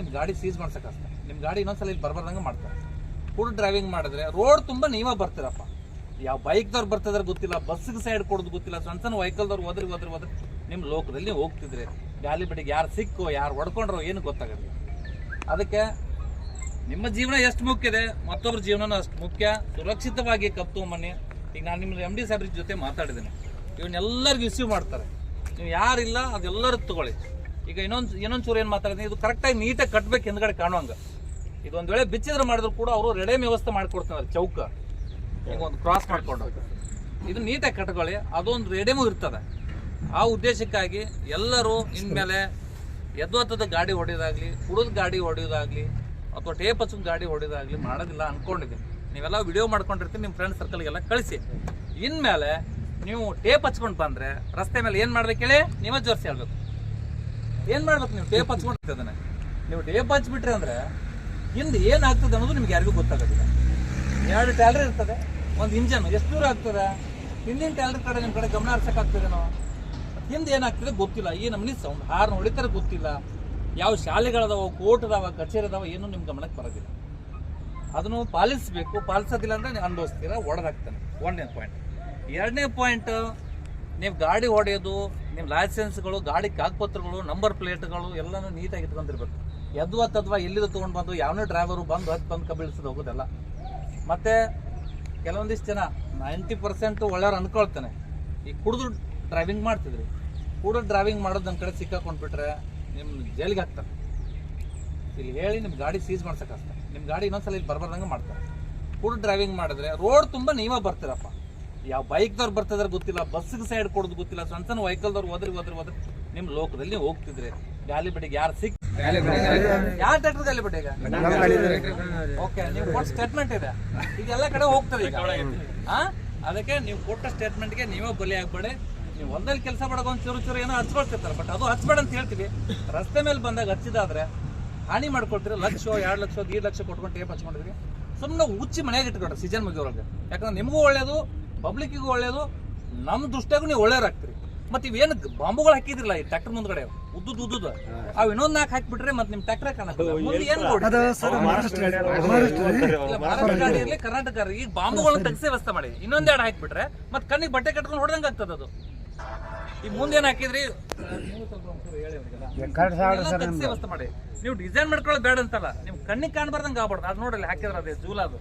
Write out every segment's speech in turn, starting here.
ನಿಮ್ ಗಾಡಿ ಸೀಸ್ ಮಾಡ್ಸಕ್ಕೆ ನಿಮ್ಮ ನಿಮ್ ಗಾಡಿ ಇನ್ನೊಂದ್ಸಲ ಇಲ್ಲಿ ಬರ್ಬಾರ್ದಂಗೆ ಮಾಡ್ತಾರೆ ಫುಲ್ ಡ್ರೈವಿಂಗ್ ಮಾಡಿದ್ರೆ ರೋಡ್ ತುಂಬಾ ನೀವೇ ಬರ್ತೀರಪ್ಪ. ಯಾವ ಬೈಕ್ದವ್ರು ಬರ್ತಿದ್ರೆ ಗೊತ್ತಿಲ್ಲ, ಬಸ್ಸಿಗೆ ಸೈಡ್ ಕೊಡೋದು ಗೊತ್ತಿಲ್ಲ. ಸಣ್ಣ ಸಣ್ಣ ವೆಹಿಕಲ್ದವ್ರು ಹೋದ್ರಿ ಹೋದ್ರಿ ಹೋದ್ರೆ ನಿಮ್ಮ ಲೋಕದಲ್ಲಿ ಹೋಗ್ತಿದ್ರೆ. ಗಾಲಿ ಬಿಡಿಗೆ ಯಾರು ಸಿಕ್ಕೋ, ಯಾರು ಹೊಡ್ಕೊಂಡ್ರೋ ಏನು ಗೊತ್ತಾಗಲ್ಲ. ಅದಕ್ಕೆ ನಿಮ್ಮ ಜೀವನ ಎಷ್ಟು ಮುಖ್ಯ ಇದೆ ಮತ್ತೊಬ್ಬರ ಜೀವನನೂ ಅಷ್ಟು ಮುಖ್ಯ. ಸುರಕ್ಷಿತವಾಗಿ ಕಪ್ ಮನೆ ಈಗ ನಾನು ನಿಮ್ಮ ಎಂ ಡಿ ಸಾಹೇಬ್ರ ಜೊತೆ ಮಾತಾಡಿದ್ದೀನಿ. ಇವನ್ನೆಲ್ಲರಿಗೂ ರಿಸೀವ್ ಮಾಡ್ತಾರೆ. ನೀವು ಯಾರಿಲ್ಲ, ಅದೆಲ್ಲರೂ ತಗೊಳ್ಳಿ. ಈಗ ಇನ್ನೊಂದು ಇನ್ನೊಂದು ಚೂರು ಏನು ಮಾತಾಡಿದ್ದೀನಿ ಇದು ಕರೆಕ್ಟಾಗಿ ನೀಟಾಗಿ ಕಟ್ಬೇಕು ಹಿಂದ್ಗಡೆ ಕಾಣುವಂಗ ಇದು ಒಂದು ವೇಳೆ ಬಿಚ್ಚಿದ್ರೆ ಮಾಡಿದ್ರು ಕೂಡ ಅವರು ರೆಡೆ ವ್ಯವಸ್ಥೆ ಮಾಡ್ಕೊಡ್ತಾರೆ ಚೌಕ. ಈಗ ಒಂದು ಕ್ರಾಸ್ ಮಾಡ್ಕೊಂಡು. ಇದು ನೀಟಾಗಿ ಕಟ್ಕೊಳ್ಳಿ. ಅದೊಂದು ರೆಡೇಮು ಇರ್ತದೆ. ಆ ಉದ್ದೇಶಕ್ಕಾಗಿ ಎಲ್ಲರೂ ಇನ್ಮೇಲೆ ಎದ್ವತ್ತದ ಗಾಡಿ ಹೊಡೆಯೋದಾಗ್ಲಿ, ಕುಡಿದ ಗಾಡಿ ಹೊಡೆಯೋದಾಗ್ಲಿ, ಅಥವಾ ಟೇಪ್ ಹಚ್ಚದ ಗಾಡಿ ಹೊಡೆಯೋದಾಗ್ಲಿ ಮಾಡೋದಿಲ್ಲ ಅನ್ಕೊಂಡಿದ್ದೀನಿ. ನೀವೆಲ್ಲ ವಿಡಿಯೋ ಮಾಡ್ಕೊಂಡಿರ್ತೀನಿ ನಿಮ್ಮ ಫ್ರೆಂಡ್ ಸರ್ಕಲ್ಗೆಲ್ಲ ಕಳಿಸಿ. ಇನ್ಮೇಲೆ ನೀವು ಟೇಪ್ ಹಚ್ಕೊಂಡು ಬಂದರೆ ರಸ್ತೆ ಮೇಲೆ ಏನು ಮಾಡ್ಬೇಕು ಹೇಳಿ? ನೀವೇ ಜೋರಿಸಿ ಹೇಳ್ಬೇಕು. ಏನ್ ಮಾಡ್ಬೇಕು ನೀವು? ಟೇಪ್ ಅದನ್ನ? ನೀವು ಟೇಪ್ ಹಚ್ಬಿಟ್ರೆ ಅಂದ್ರೆ ಹಿಂದೆ ಏನಾಗ್ತದೆ ಅನ್ನೋದು ನಿಮ್ಗೆ ಯಾರಿಗೂ ಗೊತ್ತಾಗೋದಿಲ್ಲ. ಎರಡು ಟ್ಯಾಲರ್ ಇರ್ತದೆ, ಒಂದು ಇಂಜನ್ ಎಷ್ಟು ದೂರ ಆಗ್ತದೆ? ಹಿಂದಿನ ಟ್ಯಾಲರ್ ಕಡೆ ನಿಮ್ಮ ಕಡೆ ಗಮನ ಹರ್ಸಕ್ಕಾಗ್ತದೇನೋ ಹಿಂದೆ ಏನಾಗ್ತದೆ ಗೊತ್ತಿಲ್ಲ. ಈ ನಮ್ಗೆ ಸೌಂಡ್ ಹಾರ್ನ್ ಹೊಡಿತಾರೆ ಗೊತ್ತಿಲ್ಲ. ಯಾವ ಶಾಲೆಗಳದಾವ ಕೋರ್ಟ್ ಅದಾವ ಕಚೇರಿ ಅದಾವ ಏನು ನಿಮ್ ಗಮನಕ್ಕೆ ಬರೋದಿಲ್ಲ. ಅದನ್ನು ಪಾಲಿಸಬೇಕು. ಪಾಲಿಸೋದಿಲ್ಲ ಅಂದ್ರೆ ಅನುಭವಿಸ್ತೀರಾ? ಹೊಡೆದಾಗ್ತಾನೆ ಒಂದನೇ ಪಾಯಿಂಟ್ ಎರಡನೇ ಪಾಯಿಂಟ್ ನೀವು ಗಾಡಿ ಹೊಡೆಯೋದು ನಿಮ್ಮ ಲೈಸೆನ್ಸ್ಗಳು ಗಾಡಿ ಕಾಗಪತ್ರಗಳು ನಂಬರ್ ಪ್ಲೇಟ್ಗಳು ಎಲ್ಲನೂ ನೀಟಾಗಿ ಇಟ್ಕೊಂಡಿರ್ಬೇಕು. ಎದ್ದು ಅಥವಾ ಎಲ್ಲಿದು ತೊಗೊಂಡು ಬಂದು, ಯಾವನೇ ಡ್ರೈವರು ಬಂದು ಹತ್ತು ಬಂದು ಕಬಳಿಸೋದು ಹೋಗೋದಲ್ಲ. ಮತ್ತು ಕೆಲವೊಂದಿಷ್ಟು ಜನ ನೈಂಟಿ ಪರ್ಸೆಂಟ್ ಒಳ್ಳೆಯವ್ರು ಅಂದ್ಕೊಳ್ತಾನೆ ಈ ಕುಡಿದು ಡ್ರೈವಿಂಗ್ ಮಾಡ್ತಿದ್ರಿ. ಕುಡಿದು ಡ್ರೈವಿಂಗ್ ಮಾಡೋದು ನನ್ನ ಕಡೆ ಸಿಕ್ಕಾಕೊಂಡ್ಬಿಟ್ರೆ ನಿಮ್ಮ ಜೈಲಿಗೆ ಹಾಕ್ತಾರೆ. ಇಲ್ಲಿ ಹೇಳಿ ನಿಮ್ಮ ಗಾಡಿ ಸೀಸ್ ಮಾಡ್ಸೋಕ್ಕಾಗ್ತಾರೆ ನಿಮ್ಮ ಗಾಡಿ ಇನ್ನೊಂದ್ಸಲ ಇಲ್ಲಿ ಬರ್ಬಾರ್ದಂಗೆ ಮಾಡ್ತಾರೆ. ಕುಡಿದು ಡ್ರೈವಿಂಗ್ ಮಾಡಿದ್ರೆ ರೋಡ್ ತುಂಬ ನೀವೇ ಬರ್ತೀರಪ್ಪ. ಯಾವ ಬೈಕ್ದವ್ರು ಬರ್ತಿದ್ರೆ ಗೊತ್ತಿಲ್ಲ ಬಸ್ಸಿಗೆ ಸೈಡ್ ಕೊಡೋದು ಗೊತ್ತಿಲ್ಲ. ಸಣ್ಣ ಸಣ್ಣ ವೆಹಿಕಲ್ದವ್ರು ಹೋದ್ರಿ ಹೋದ್ರಿ ಹೋದ್ರಿ ನಿಮ್ಮ ಲೋಕದಲ್ಲಿ ಹೋಗ್ತಿದ್ರಿ. ಗಾಲಿ ಬಿಡಿಗೆ ಯಾರು ಸಿಕ್ ಯಾರು ಟ್ಯಾಕ್ಟರ್ ಗಾಲಿ ಓಕೆ ನೀವು ಕೊಟ್ಟ ಸ್ಟೇಟ್ಮೆಂಟ್ ಇದೆ. ಇದೆಲ್ಲ ಕಡೆ ಹೋಗ್ತದೆ ಈಗ. ಆ? ಅದಕ್ಕೆ ನೀವು ಕೊಟ್ಟ ಸ್ಟೇಟ್ಮೆಂಟ್ಗೆ ನೀವೇ ಬಲಿ ಆಗ್ಬೇಡಿ. ನೀವು ಹೊಲದಲ್ಲಿ ಕೆಲಸ ಮಾಡೋ ಒಂದು ಚೂರು ಚೂರು ಏನೋ ಹಚ್ಕೊಳ್ತಿರ್ತಾರೆ ಬಟ್ ಅದು ಹಚ್ಬೇಡ ಅಂತ ಹೇಳ್ತೀವಿ ರಸ್ತೆ ಮೇಲೆ ಬಂದಾಗ ಹಚ್ಚಿದಾದ್ರೆ ಹಾನಿ ಮಾಡ್ಕೊಳ್ತೀರಿ? ಲಕ್ಷ ಎರಡು ಲಕ್ಷ ಐದು ಲಕ್ಷ ಕೊಟ್ಕೊಂಡು ಟೇಪ್ ಹಚ್ಕೊಂಡಿದ್ರಿ? ಸುಮ್ಮನೆ ಉಚ್ಚಿ ಮನೆಯಾಗ ಇಟ್ಕೊಡ್ರಿ ಸೀಸನ್ ಮುಗಿಯೋರಿಗೆ ಯಾಕಂದ್ರೆ ನಿಮಗೂ ಒಳ್ಳೇದು ಪಬ್ಲಿಕ್ಕಿಗೂ ಒಳ್ಳೇದು ನಮ್ಮ ದೃಷ್ಟಿಯಾಗೂ ನೀವು ಒಳ್ಳೆಯವ್ರಾಗ್ತೀರಿ ಮತ್ತೆ ಇವೇನು ಬಾಂಬುಗಳು ಹಾಕಿದ್ರಲ್ಲ ಈ ಟ್ರ್ಯಾಕ್ಟರ್ ಮುಂದ್ಗಡೆ? ಉದ್ದುದ್ ಉದ್ದುದ್. ಅವ್ ಇನ್ನೊಂದ್ ನಾಲ್ಕು ಹಾಕ್ಬಿಟ್ರೆ ಮತ್ತೆ ನಿಮ್ ಟ್ರ್ಯಾಕ್ಟರ್ ಕಾಣಲ್ಲ ಗಾಡಿ ಇರ್ಲಿ ಕರ್ನಾಟಕ ಈಗ ಬಾಂಬುಗಳನ್ನ ತೆಗ್ಸಿ ವ್ಯವಸ್ಥೆ ಮಾಡಿ. ಇನ್ನೊಂದೆರಡು ಹಾಕ್ಬಿಟ್ರೆ ಮತ್ತೆ ಕಣ್ಣಿಗೆ ಬಟ್ಟೆ ಕಟ್ಕೊಂಡು ಹೊಡೆದಂಗ ಆಗ್ತದ ಅದು. ಈಗ ಮುಂದೆ ಏನ್ ಹಾಕಿದ್ರಿ? ನೀವು ಸ್ವಲ್ಪ ಒಂಚೂರು ಹೇಳಿ ಅವ್ರಿಗೆಲ್ಲ. ಎಲ್ಲ ತೆಗ್ಸಿ ವ್ಯವಸ್ಥೆ ಮಾಡಿ. ನೀವು ಡಿಸೈನ್ ಮಾಡ್ಕೊಳ್ಳೋದು ಬೇಡ ಅಂತಲ್ಲ. ನಿಮ್ ಕಣ್ಣಿಗೆ ಕಾಣಬಾರ್ದಂಗೆ ಆಗ್ಬಾರ್ದು. ಅದು ನೋಡಲ್ಲ ಹಾಕಿದ್ರ ಅದೇ ಜೂಲ ಅದು.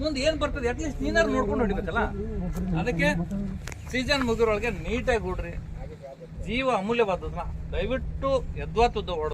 ಮುಂದೆ ಏನ್ ಬರ್ತದೆ? ಅಟ್ಲೀಸ್ಟ್ ನೀನಾರು ನೋಡ್ಕೊಂಡು ಹೊಡಿಬೇಕಲ್ಲ? ಅದಕ್ಕೆ ಸೀಸನ್ ಮುಗಿದ್ರೊಳಗೆ ನೀಟಾಗಿ ಕೊಡ್ರಿ ಜೀವ ಅಮೂಲ್ಯವಾದದನ್ನ ದಯವಿಟ್ಟು ಎದ್ವಾತದ್ದು ಹೊಡ